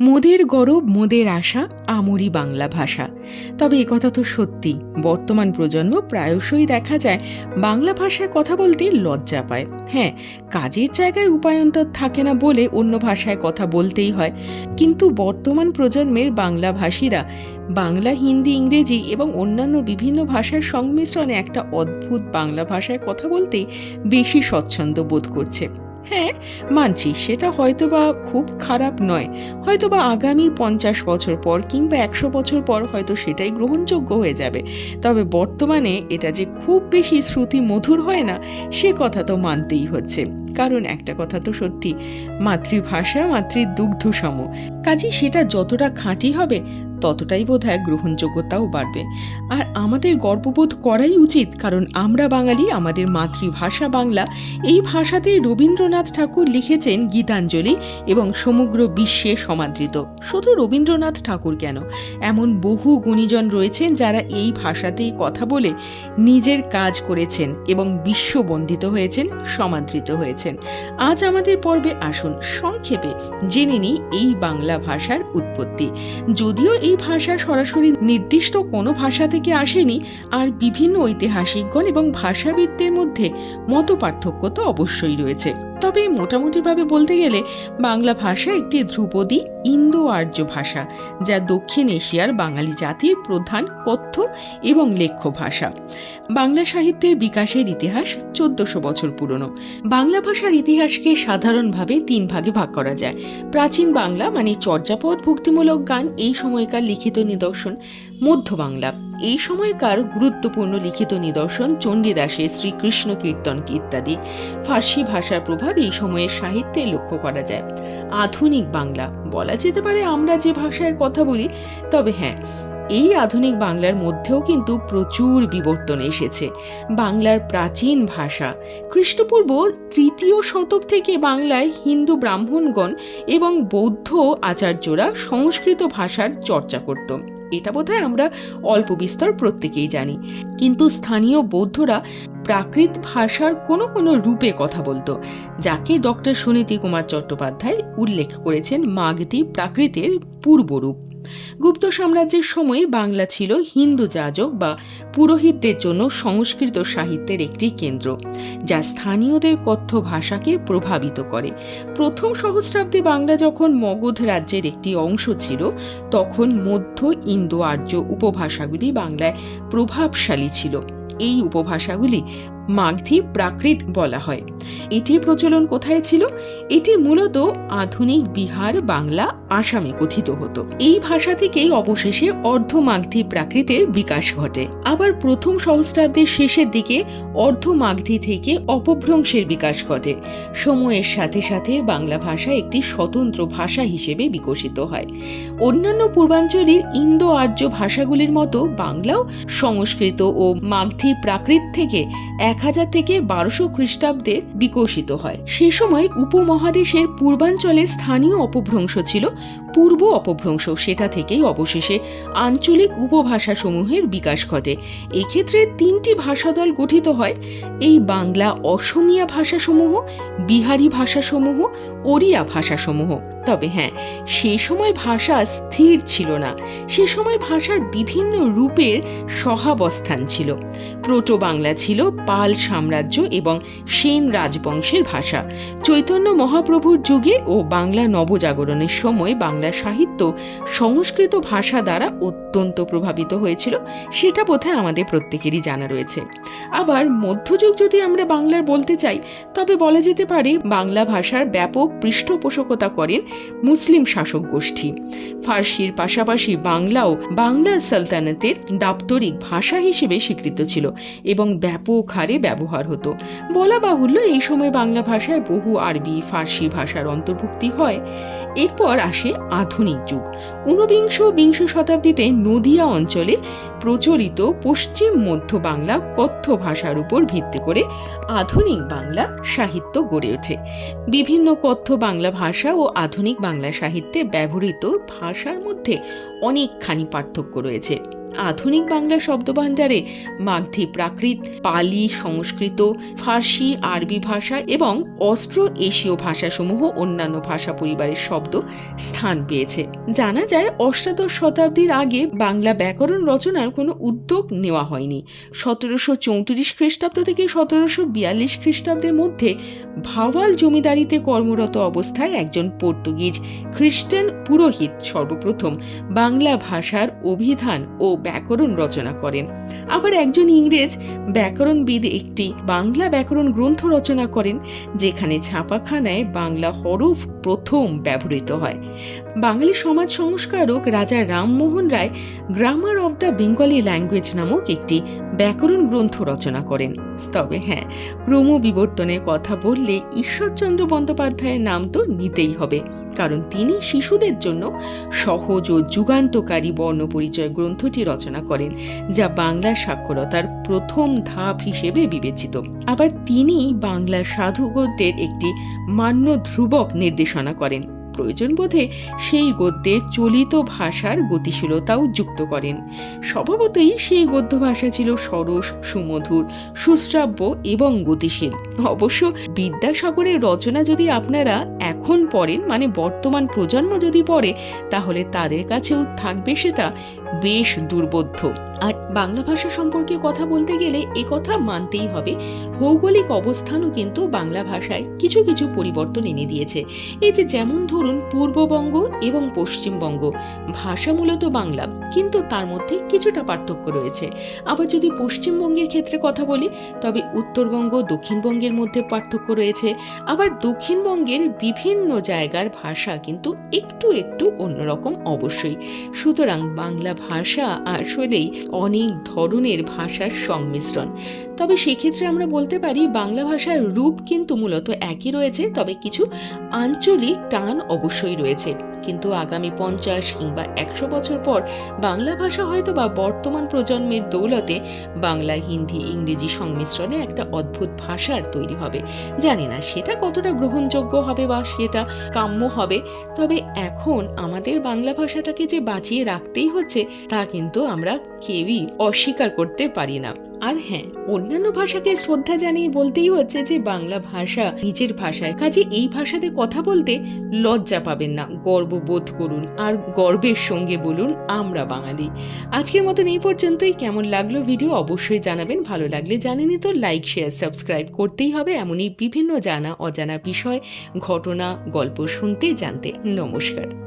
মোদের গরব, মোদের আশা, আমরি বাংলা ভাষা। তবে কথা তো সত্যি, বর্তমান প্রজন্ম প্রায়শই দেখা যায় বাংলা ভাষায় কথা বলতে লজ্জা পায়। হ্যাঁ কাজের জায়গায় উপায়ন্তর থাকে না বলে অন্য ভাষায় কথা বলতেই হয়। কিন্তু বর্তমান প্রজন্মের বাংলা ভাষীরা বাংলা, হিন্দি, ইংরেজি এবং অন্যান্য বিভিন্ন ভাষার সংমিশ্রণে একটা অদ্ভুত বাংলা ভাষায় কথা বলতে বেশি স্বচ্ছন্দ বোধ করছে। হ্যাঁ মানছি, সেটা হয়তো বা খুব খারাপ নয়। হয়তো বা আগামী পঞ্চাশ বছর পর কিংবা একশো বছর পর হয়তো সেটাই গ্রহণযোগ্য হয়ে যাবে। তবে বর্তমানে এটা যে খুব বেশি শ্রুতি মধুর হয় না, সে কথা তো মানতেই হচ্ছে। কারণ একটা কথা তো সত্যি, মাতৃভাষা মাতৃদুগ্ধ সম কাজে সেটা যতটা খাঁটি হবে, ততটাই বোধ হয় গ্রহণযোগ্যতাও বাড়বে। আর আমাদের গর্ববোধ করাই উচিত, কারণ আমরা বাঙালি, আমাদের মাতৃভাষা বাংলা। এই ভাষাতে রবীন্দ্রনাথ ঠাকুর লিখেছেন গীতাঞ্জলি এবং সমগ্র বিশ্বে সমাদৃত। শুধু রবীন্দ্রনাথ ঠাকুর কেন? এমন বহু গুণীজন রয়েছেন যারা এই ভাষাতেই কথা বলে নিজের কাজ করেছেন এবং বিশ্ববন্দিত হয়েছেন, সমাদৃত হয়েছেন। আজ আমাদের পর্বে আসুন সংক্ষেপে জেনে নিই এই বাংলা ভাষার উৎপত্তি। যদিও এই ভাষা সরাসরি নির্দিষ্ট কোনো ভাষা থেকে আসেনি, আর বিভিন্ন ঐতিহাসিকগণ এবং ভাষাবিদদের মধ্যে মত পার্থক্য তো অবশ্যই রয়েছে। তবে মোটামুটিভাবে বলতে গেলে বাংলা ভাষা একটি ধ্রুপদী ইন্দো আর্য ভাষা, যা দক্ষিণ এশিয়ার বাঙালি জাতির প্রধান কথ্য এবং লেখ্য ভাষা। বাংলা সাহিত্যের বিকাশের ইতিহাস চোদ্দশো বছর পুরনো। বাংলা ভাষার ইতিহাসকে সাধারণভাবে তিন ভাগে ভাগ করা যায়। প্রাচীন বাংলা মানে চর্যাপদ ভক্তিমূলক গান, এই সময়কার লিখিত নিদর্শন মধ্য বাংলা। এই সময়কার গুরুত্বপূর্ণ লিখিত নিদর্শন চণ্ডীদাসের শ্রীকৃষ্ণ কীর্তন ইত্যাদি। ফার্সি ভাষার প্রভাব এই সময়ের সাহিত্যে লক্ষ্য করা যায়। আধুনিক বাংলা, বলা যেতে পারে আমরা যে ভাষায় কথা বলি, তবে হ্যাঁ এই আধুনিক বাংলার মধ্যেও কিন্তু প্রচুর বিবর্তন এসেছে। বাংলার প্রাচীন ভাষা, খ্রিস্টপূর্ব তৃতীয় শতক থেকে বাংলায় হিন্দু ব্রাহ্মণগণ এবং বৌদ্ধ আচার্যরা সংস্কৃত ভাষার চর্চা করত। এটা বোধহয় আমরা অল্প বিস্তর প্রত্যেকেই জানি। কিন্তু স্থানীয় বৌদ্ধরা প্রাকৃত ভাষার কোনো কোনো রূপে কথা বলতো, যাকে ডক্টর সুনীতি কুমার চট্টোপাধ্যায় উল্লেখ করেছেন মাগধী প্রাকৃতের পূর্বরূপ। গুপ্ত সাম্রাজ্যের সময় বাংলা ছিল হিন্দু যাজক বা পুরোহিতদের জন্য সংস্কৃত সাহিত্যের একটি কেন্দ্র, যা স্থানীয়দের কথ্য ভাষাকে প্রভাবিত করে। প্রথম সহস্রাব্দে বাংলা যখন মগধ রাজ্যের একটি অংশ ছিল, তখন মধ্য ইন্দো আর্য উপভাষাগুলি বাংলায় প্রভাবশালী ছিল। এই উপভাষাগুলি মাগধী প্রাকৃত বলা হয়। এটি প্রচলন কোথায় ছিল? এটি মূলত আধুনিক বিহার, বাংলা, আসামে কথিত হতো। এই ভাষা থেকেই অবশেষে অর্ধ মাগধী প্রাকৃতের বিকাশ ঘটে। আবার প্রথম সহস্রাব্দের শেষের দিকে অর্ধ মাগধী থেকে অপভ্রংশের বিকাশ ঘটে। সময়ের সাথে সাথে বাংলা ভাষা একটি স্বতন্ত্র ভাষা হিসেবে বিকশিত হয়। অন্যান্য পূর্বাঞ্চলের ইন্দো আর্য ভাষাগুলির মতো বাংলাও সংস্কৃত ও মাগধী প্রাকৃত থেকে এক হাজার থেকে বারোশো খ্রিস্টাব্দে বিকশিত হয়। সে সময় উপমহাদেশের পূর্বাঞ্চলে স্থানীয় অপভ্রংশ ছিল পূর্ব অপভ্রংশ। সেটা থেকেই অবশেষে আঞ্চলিক উপভাষাসমূহের বিকাশ ঘটে। এক্ষেত্রে তিনটি ভাষাদল গঠিত হয়। এই বাংলা অসমিয়া ভাষাসমূহ, বিহারি ভাষাসমূহ, ওড়িয়া ভাষাসমূহ। তবে হ্যাঁ সে সময় ভাষা স্থির ছিল না। সে সময় ভাষার বিভিন্ন রূপের সহাবস্থান ছিল। প্রোটো বাংলা ছিল পাল সাম্রাজ্য এবং সেন রাজবংশের ভাষা। চৈতন্য মহাপ্রভুর যুগে ও বাংলা নবজাগরণের সময় বাংলা সাহিত্য সংস্কৃত ভাষা দ্বারা অত্যন্ত প্রভাবিত হয়েছিল, সেটা বোধহয় আমাদের প্রত্যেকেরই জানা রয়েছে। আবার মধ্যযুগ যদি আমরা বাংলার বলতে চাই, তবে বলা যেতে পারে বাংলা ভাষার ব্যাপক পৃষ্ঠপোষকতা করেন মুসলিম শাসক গোষ্ঠী ফার্সির পাশাপাশি বাংলাও বাংলা সালতানাতের দাপ্তরিক ভাষা হিসেবে স্বীকৃত ছিল এবং ব্যাপক হারে ব্যবহার হতো। বলা বাহুল্য এই সময় বাংলা ভাষায় বহু আরবি, ফার্সি ভাষার অন্তর্ভুক্তি হয়। এরপর আসে আধুনিক যুগ। ঊনবিংশ বিংশ শতাব্দীতে নদিয়া অঞ্চলে প্রচলিত পশ্চিম মধ্য বাংলা কথ্য ভাষার উপর ভিত্তি করে আধুনিক বাংলা সাহিত্য গড়ে ওঠে। বিভিন্ন কথ্য বাংলা ভাষা ও আধুনিক বাংলা সাহিত্যে ব্যবহৃত ভাষার মধ্যে অনেকখানি পার্থক্য রয়েছে। আধুনিক বাংলা শব্দভাণ্ডারে মাগধী প্রাকৃত, পালি সংস্কৃত, ফার্সি, আরবি ভাষা এবং অস্ট্রো এশীয় ভাষাসমূহ অন্যান্য ভাষা পরিবারের শব্দ স্থান পেয়েছে। জানা যায়, অষ্টাদশ শতাব্দীর আগে বাংলা ব্যাকরণ রচনার কোনো উদ্যোগ নেওয়া হয়নি। সতেরোশো চৌত্রিশ খ্রিস্টাব্দ থেকে সতেরোশো বিয়াল্লিশ খ্রিস্টাব্দের মধ্যে ভাওয়াল জমিদারিতে কর্মরত অবস্থায় একজন পর্তুগিজ খ্রিস্টান পুরোহিত সর্বপ্রথম বাংলা ভাষার অভিধান ও ব্যাকরণ রচনা করেন। আবার একজন ইংরেজ ব্যাকরণবিদ একটি বাংলা ব্যাকরণ গ্রন্থ রচনা করেন, যেখানে ছাপাখানায় বাংলা হরফ প্রথম ব্যবহৃত হয়। বাঙালি সমাজ সংস্কারক Raja Rammohan Roy grammar of the Bengali language নামক একটি ব্যাকরণ গ্রন্থ রচনা করেন। তবে হ্যাঁ ক্রমবিবর্তনের কথা বললে ঈশ্বরচন্দ্র বন্দ্যোপাধ্যায়ের নাম তো নিতেই হবে। কারণ তিনি শিশুদের জন্য সহজ ও যুগান্তকারী বর্ণপরিচয় গ্রন্থটি রচনা করেন, যা বাংলা সাক্ষরতার প্রথম ধাপ হিসেবে বিবেচিত। আবার তিনি বাংলার সাধুগদ্যের একটি মান্য ধ্রুবক নির্দেশনা করেন। প্রয়োজন বোধে সেই গদ্যে চলিত ভাষার গতিশীলতাও যুক্ত করেন। স্বভাবতই সেই গদ্য ভাষা ছিল সরস, সুমধুর, সুশ্রাব্য এবং গতিশীল। অবশ্য বিদ্যাসাগরের রচনা যদি আপনারা এখন পড়েন মানে বর্তমান প্রজন্ম যদি পড়ে, তাহলে তাদের কাছেও থাকবে সেটা বেশ দুর্বোধ্য। আর বাংলা ভাষা সম্পর্কে কথা বলতে গেলে এ কথা মানতেই হবে। ভৌগোলিক অবস্থানও কিন্তু বাংলা ভাষায় কিছু কিছু পরিবর্তন এনে দিয়েছে। এই যে যেমন ধরুন পূর্ববঙ্গ এবং পশ্চিমবঙ্গ, ভাষা মূলত বাংলা, কিন্তু তার মধ্যে কিছুটা পার্থক্য রয়েছে। আবার যদি পশ্চিমবঙ্গের ক্ষেত্রে কথা বলি, তবে উত্তরবঙ্গ, দক্ষিণবঙ্গের মধ্যে পার্থক্য রয়েছে। আবার দক্ষিণবঙ্গের বিভিন্ন জায়গার ভাষা কিন্তু একটু একটু অন্যরকম অবশ্যই। সুতরাং বাংলা ভাষা আসলেই অনেক ধরনের ভাষার সংমিশ্রণ। তবে সেক্ষেত্রে আমরা বলতে পারি, বাংলা ভাষার রূপ কিন্তু মূলত একই রয়েছে, তবে কিছু আঞ্চলিক টান অবশ্যই রয়েছে। কিন্তু আগামী পঞ্চাশ কিংবা একশো বছর পর বাংলা ভাষা হয়তো বা বর্তমান প্রজন্মের দৌলতে বাংলা, হিন্দি, ইংরেজি সংমিশ্রণে একটা অদ্ভুত ভাষার তৈরি হবে। জানি না সেটা কতটা গ্রহণযোগ্য হবে বা সেটা কাম্য হবে, তবে এখন আমাদের বাংলা ভাষাটাকে যে বাঁচিয়ে রাখতেই হচ্ছে তা কিন্তু আমরা কেউই অস্বীকার করতে পারি না। আর হ্যাঁ অন্যান্য ভাষাকে শ্রদ্ধা জানিয়ে বলতেই হচ্ছে যে বাংলা ভাষা নিজের ভাষায়। কাজে এই ভাষাতে কথা বলতে লজ্জা পাবেন না। গর্ববোধ করুন আর গর্বের সঙ্গে বলুন, আমরা বাঙালি। আজকের মতন এই পর্যন্তই। কেমন লাগল ভিডিও অবশ্যই জানাবেন। ভালো লাগলে জানেনই তো লাইক শেয়ার সাবস্ক্রাইব করতেই হবে এমনই বিভিন্ন জানা অজানা বিষয়, ঘটনা, গল্প শুনতে, জানতে। নমস্কার।